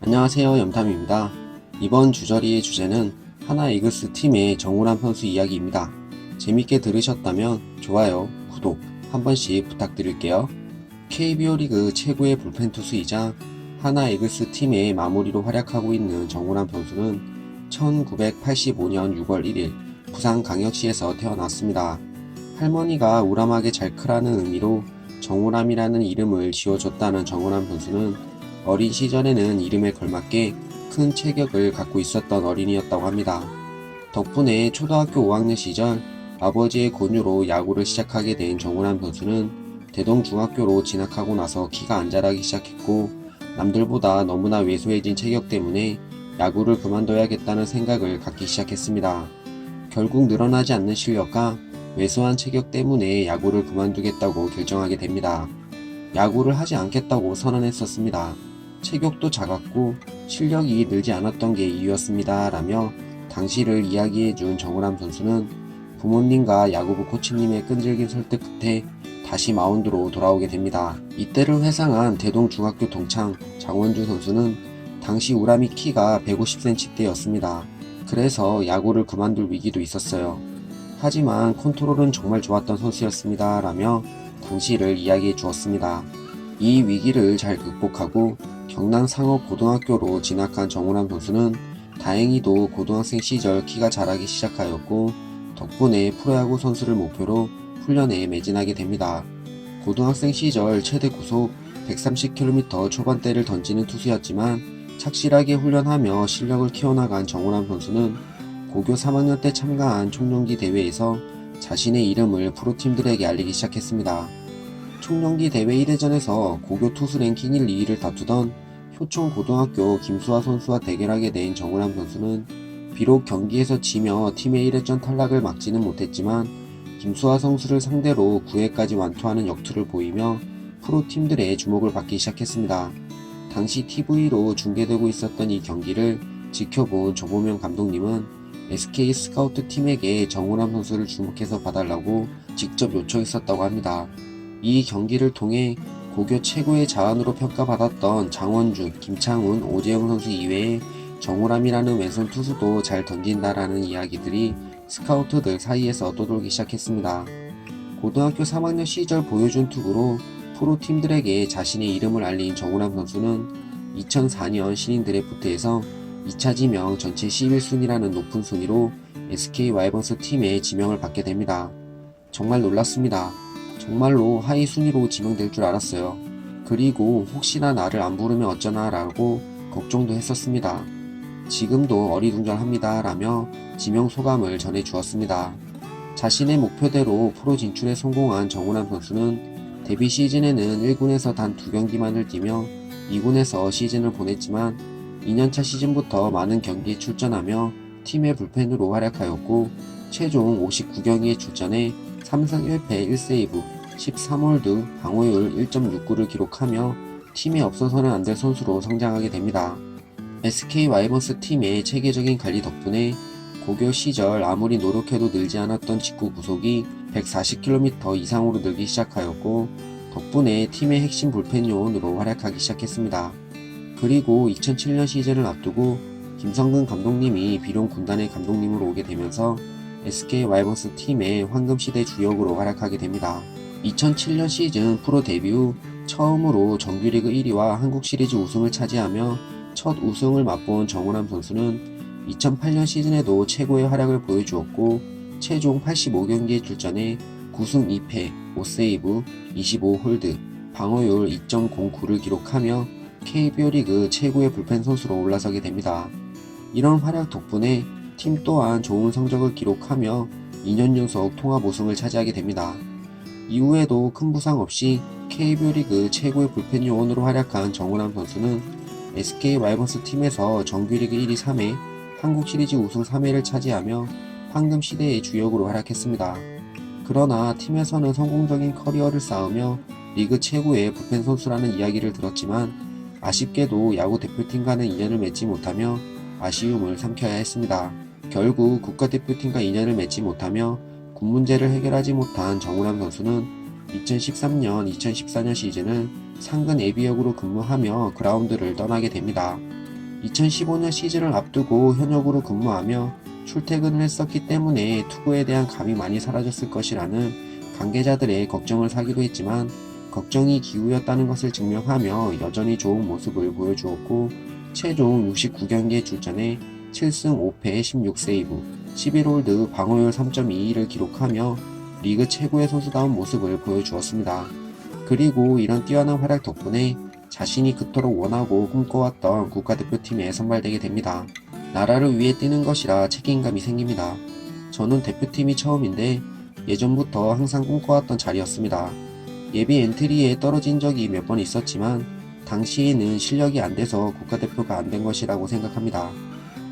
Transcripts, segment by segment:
안녕하세요 염탐입니다. 이번 주저리의 주제는 하나 이글스 팀의 정우람 선수 이야기입니다. 재밌게 들으셨다면 좋아요, 구독 한 번씩 부탁드릴게요. KBO 리그 최고의 불펜 투수이자 하나 이글스 팀의 마무리로 활약하고 있는 정우람 선수는 1985년 6월 1일 부산 강역시에서 태어났습니다. 할머니가 우람하게 잘 크라는 의미로 정우람이라는 이름을 지어줬다는 정우람 선수는 어린 시절에는 이름에 걸맞게 큰 체격을 갖고 있었던 어린이였다고 합니다. 덕분에 초등학교 5학년 시절 아버지의 권유로 야구를 시작하게 된 정우람 선수는 대동중학교로 진학하고 나서 키가 안 자라기 시작했고 남들보다 너무나 왜소해진 체격 때문에 야구를 그만둬야겠다는 생각을 갖기 시작했습니다. 결국 늘어나지 않는 실력과 왜소한 체격 때문에 야구를 그만두겠다고 결정하게 됩니다. 야구를 하지 않겠다고 선언했었습니다. 체격도 작았고 실력이 늘지 않았던 게 이유였습니다. 라며 당시를 이야기해 준 정우람 선수는 부모님과 야구부 코치님의 끈질긴 설득 끝에 다시 마운드로 돌아오게 됩니다. 이때를 회상한 대동중학교 동창 장원주 선수는 당시 우람이 키가 150cm대였습니다. 그래서 야구를 그만둘 위기도 있었어요. 하지만 컨트롤은 정말 좋았던 선수였습니다. 라며 당시를 이야기해 주었습니다. 이 위기를 잘 극복하고 경남 상업고등학교로 진학한 정우람 선수는 다행히도 고등학생 시절 키가 자라기 시작하였고 덕분에 프로야구 선수를 목표로 훈련에 매진하게 됩니다. 고등학생 시절 최대 구속 130km 초반대를 던지는 투수였지만 착실하게 훈련하며 실력을 키워나간 정우람 선수는 고교 3학년 때 참가한 총령기 대회에서 자신의 이름을 프로팀들에게 알리기 시작했습니다. 총령기 대회 1회전에서 고교 투수 랭킹 1, 2위를 다투던 효총 고등학교 김수아 선수와 대결하게 된 정우람 선수는 비록 경기에서 지며 팀의 1회전 탈락을 막지는 못했지만 김수아 선수를 상대로 9회까지 완투하는 역투를 보이며 프로팀들의 주목을 받기 시작했습니다. 당시 TV로 중계되고 있었던 이 경기를 지켜본 조보명 감독님은 SK 스카우트 팀에게 정우람 선수를 주목해서 봐달라고 직접 요청했었다고 합니다. 이 경기를 통해 고교 최고의 자원으로 평가받았던 장원준, 김창훈, 오재영 선수 이외에 정우람이라는 왼손 투수도 잘 던진다라는 이야기들이 스카우트들 사이에서 떠돌기 시작했습니다. 고등학교 3학년 시절 보여준 투구로 프로팀들에게 자신의 이름을 알린 정우람 선수는 2004년 신인 드래프트에서 2차 지명 전체 11순위라는 높은 순위로 SK 와이번스 팀에 지명을 받게 됩니다. 정말 놀랐습니다. 정말로 하위 순위로 지명될 줄 알았어요. 그리고 혹시나 나를 안 부르면 어쩌나 라고 걱정도 했었습니다. 지금도 어리둥절합니다 라며 지명 소감을 전해 주었습니다. 자신의 목표대로 프로 진출에 성공한 정우람 선수는 데뷔 시즌에는 1군에서 단 두 경기만을 뛰며 2군에서 시즌을 보냈지만 2년차 시즌부터 많은 경기에 출전하며 팀의 불펜으로 활약하였고 최종 59경기에 출전해 3승 1패 1세이브 13홀드 방어율 1.69를 기록하며 팀에 없어서는 안 될 선수로 성장하게 됩니다. SK 와이번스 팀의 체계적인 관리 덕분에 고교 시절 아무리 노력해도 늘지 않았던 직구 구속이 140km 이상으로 늘기 시작하였고 덕분에 팀의 핵심 불펜 요원으로 활약하기 시작했습니다. 그리고 2007년 시즌을 앞두고 김성근 감독님이 비룡 군단의 감독님으로 오게 되면서 SK 와이번스 팀의 황금시대 주역으로 활약하게 됩니다. 2007년 시즌 프로 데뷔 후 처음으로 정규리그 1위와 한국 시리즈 우승을 차지하며 첫 우승을 맛본 정우람 선수는 2008년 시즌에도 최고의 활약을 보여주었고 최종 85경기에 출전해 9승 2패, 5세이브, 25홀드, 방어율 2.09를 기록하며 KBO 리그 최고의 불펜 선수로 올라서게 됩니다. 이런 활약 덕분에 팀 또한 좋은 성적을 기록하며 2년 연속 통합 우승을 차지하게 됩니다. 이후에도 큰 부상 없이 KBO 리그 최고의 불펜 요원으로 활약한 정우람 선수는 SK 와이번스 팀에서 정규리그 1위 3회, 한국 시리즈 우승 3회를 차지하며 황금 시대의 주역으로 활약했습니다. 그러나 팀에서는 성공적인 커리어를 쌓으며 리그 최고의 불펜 선수라는 이야기를 들었지만 아쉽게도 야구 대표팀과는 인연을 맺지 못하며 아쉬움을 삼켜야 했습니다. 결국 국가대표팀과 인연을 맺지 못하며 군 문제를 해결하지 못한 정우람 선수는 2013년, 2014년 시즌을 상근 예비역으로 근무하며 그라운드를 떠나게 됩니다. 2015년 시즌을 앞두고 현역으로 근무하며 출퇴근을 했었기 때문에 투구에 대한 감이 많이 사라졌을 것이라는 관계자들의 걱정을 사기도 했지만 걱정이 기우였다는 것을 증명하며 여전히 좋은 모습을 보여주었고 최종 69경기에 출전해 7승 5패 16세이브 11홀드 방어율 3.22를 기록하며 리그 최고의 선수다운 모습을 보여주었습니다. 그리고 이런 뛰어난 활약 덕분에 자신이 그토록 원하고 꿈꿔왔던 국가대표팀에 선발되게 됩니다. 나라를 위해 뛰는 것이라 책임감이 생깁니다. 저는 대표팀이 처음인데 예전부터 항상 꿈꿔왔던 자리였습니다. 예비 엔트리에 떨어진 적이 몇 번 있었지만 당시에는 실력이 안 돼서 국가대표가 안 된 것이라고 생각합니다.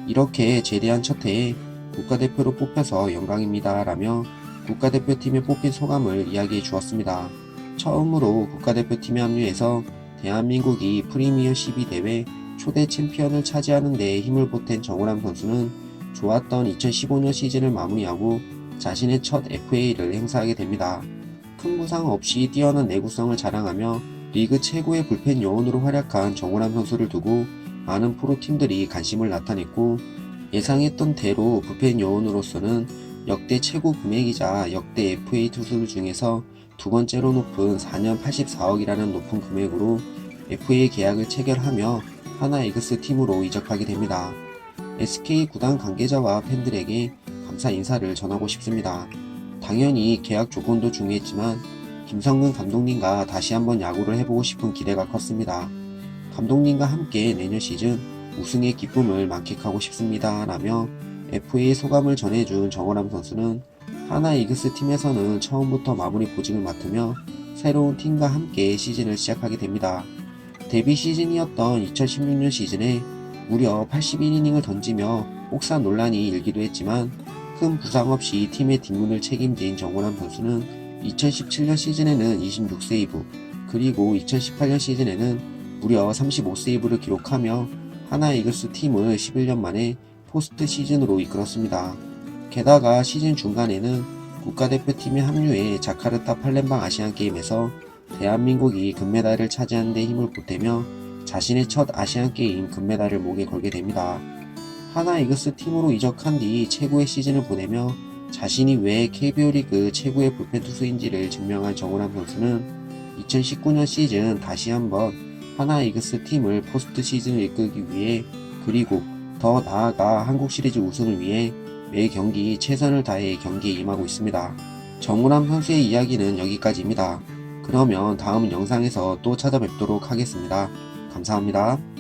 이렇게 제대한 첫 해에 국가대표로 뽑혀서 영광입니다. 라며 국가대표팀에 뽑힌 소감을 이야기해 주었습니다. 처음으로 국가대표팀에 합류해서 대한민국이 프리미어 12 대회 초대 챔피언을 차지하는 데 힘을 보탠 정우람 선수는 좋았던 2015년 시즌을 마무리하고 자신의 첫 FA를 행사하게 됩니다. 큰 부상 없이 뛰어난 내구성을 자랑하며 리그 최고의 불펜 요원으로 활약한 정우람 선수를 두고 많은 프로팀들이 관심을 나타냈고 예상했던 대로 불펜 요원으로서는 역대 최고 금액이자 역대 FA 투수 중에서 두 번째로 높은 4년 84억이라는 높은 금액으로 FA 계약을 체결하며 하나 이글스 팀으로 이적하게 됩니다. SK 구단 관계자와 팬들에게 감사 인사를 전하고 싶습니다. 당연히 계약 조건도 중요했지만 김성근 감독님과 다시 한번 야구를 해보고 싶은 기대가 컸습니다. 감독님과 함께 내년 시즌 우승의 기쁨을 만끽하고 싶습니다. 라며 FA 소감을 전해준 정원람 선수는 하나 이글스 팀에서는 처음부터 마무리 보직을 맡으며 새로운 팀과 함께 시즌을 시작하게 됩니다. 데뷔 시즌이었던 2016년 시즌에 무려 81이닝을 던지며 혹사 논란이 일기도 했지만 큰 부상 없이 팀의 뒷문을 책임진 정원람 선수는 2017년 시즌에는 26세이브 그리고 2018년 시즌에는 무려 35세이브를 기록하며 하나 이글스 팀을 11년 만에 포스트 시즌으로 이끌었습니다. 게다가 시즌 중간에는 국가대표팀에 합류해 자카르타 팔렘방 아시안게임에서 대한민국이 금메달을 차지하는 데 힘을 보태며 자신의 첫 아시안게임 금메달을 목에 걸게 됩니다. 하나 이글스 팀으로 이적한 뒤 최고의 시즌을 보내며 자신이 왜 KBO 리그 최고의 불펜 투수인지를 증명한 정우람 선수는 2019년 시즌 다시 한번 하나 이글스 팀을 포스트 시즌을 이끌기 위해 그리고 더 나아가 한국 시리즈 우승을 위해 매 경기 최선을 다해 경기에 임하고 있습니다. 정우람 선수의 이야기는 여기까지입니다. 그러면 다음 영상에서 또 찾아뵙도록 하겠습니다. 감사합니다.